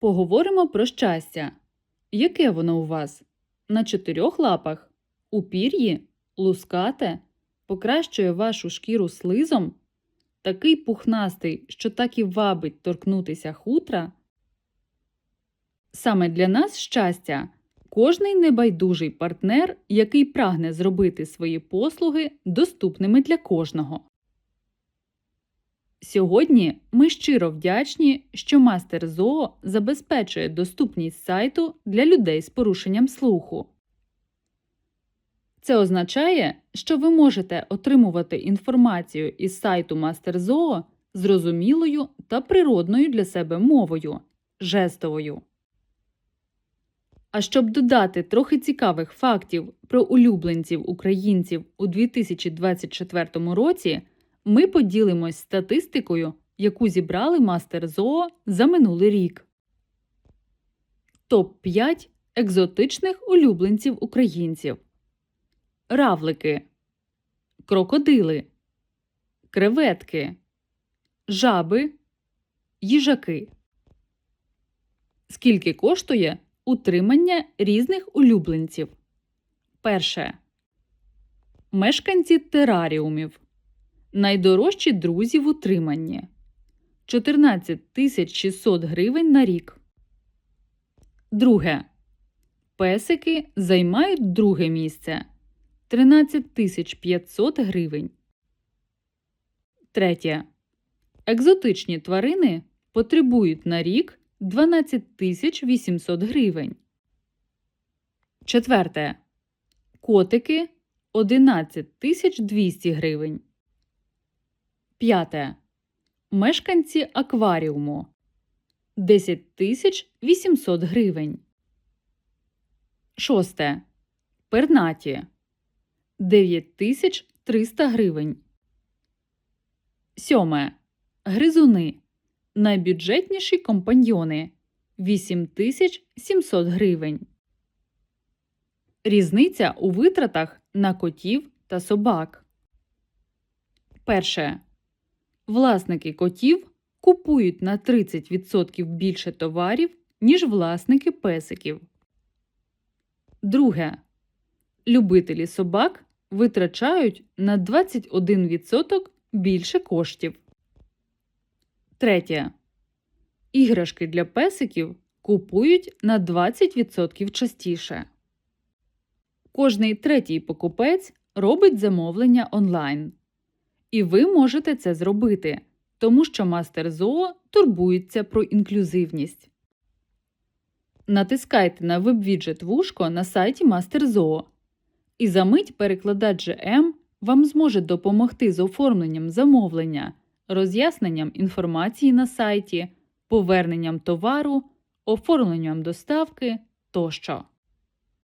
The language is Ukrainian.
Поговоримо про щастя. Яке воно у вас? На чотирьох лапах? У пір'ї? Лускате? Покращує вашу шкіру слизом? Такий пухнастий, що так і вабить торкнутися хутра? Саме для нас щастя кожний небайдужий партнер, який прагне зробити свої послуги доступними для кожного. Сьогодні ми щиро вдячні, що Мастер Зоо забезпечує доступність сайту для людей з порушенням слуху. Це означає, що ви можете отримувати інформацію із сайту Зоо зрозумілою та природною для себе мовою жестовою. А щоб додати трохи цікавих фактів про улюбленців українців у 2024 році, ми поділимось статистикою, яку зібрали Мастер Зоо за минулий рік. Топ 5 екзотичних улюбленців українців. Равлики, крокодили, креветки, жаби, їжаки. Скільки коштує утримання різних улюбленців? Перше. Мешканці тераріумів. Найдорожчі друзі в утриманні 14 600 гривень на рік. Друге. Песики займають друге місце 13 тисяч 500 гривень. Третє. Екзотичні тварини потребують на рік 12 тисяч 800 гривень. Четверте. Котики 11 тисяч 200 гривень. П'яте. Мешканці акваріуму 10 тисяч 800 гривень. Шосте. Пернаті 9 тисяч 300 гривень. Сьоме. Гризуни. Найбюджетніші компаньйони 8 тисяч 700 гривень. Різниця у витратах на котів та собак. Перше. Власники котів купують на 30% більше товарів, ніж власники песиків. Друге. Любителі собак витрачають на 21% більше коштів. Третє. Іграшки для песиків купують на 20% частіше. Кожний третій покупець робить замовлення онлайн. І ви можете це зробити, тому що Мастер Зоо турбується про інклюзивність. Натискайте на веб-віджет вушко на сайті Зоо. І за мить перекладач GM вам зможе допомогти з оформленням замовлення, роз'ясненням інформації на сайті, поверненням товару, оформленням доставки тощо.